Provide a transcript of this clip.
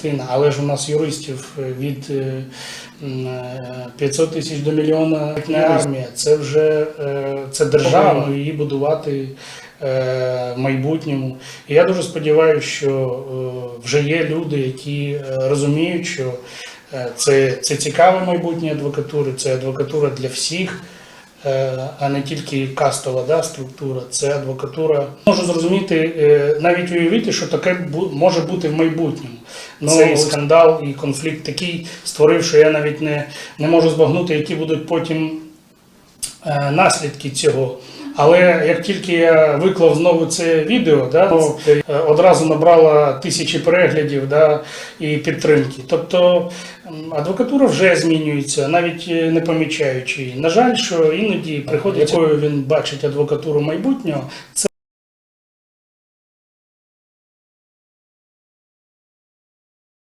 частина, але ж у нас юристів від е, м, е, 500 тисяч до мільйона не армія. Це вже е, це держава, ну, її будувати е, в майбутньому. І я дуже сподіваюся, що е, вже є люди, які е, розуміють, що е, це, це цікаве майбутнє адвокатури, це адвокатура для всіх. е, А не тільки кастова да, структура, це адвокатура. Можу зрозуміти, е, навіть уявити, що таке може бути в майбутньому. Ну, Цей скандал і конфлікт такий створив, що я навіть не, не можу збагнути, які будуть потім е, наслідки цього. Але як тільки я виклав знову це відео, да, то, е, одразу набрала тисячі переглядів да, і підтримки. Тобто адвокатура вже змінюється, навіть е, не помічаючи її. На жаль, що іноді приходить, якою він бачить адвокатуру майбутнього, це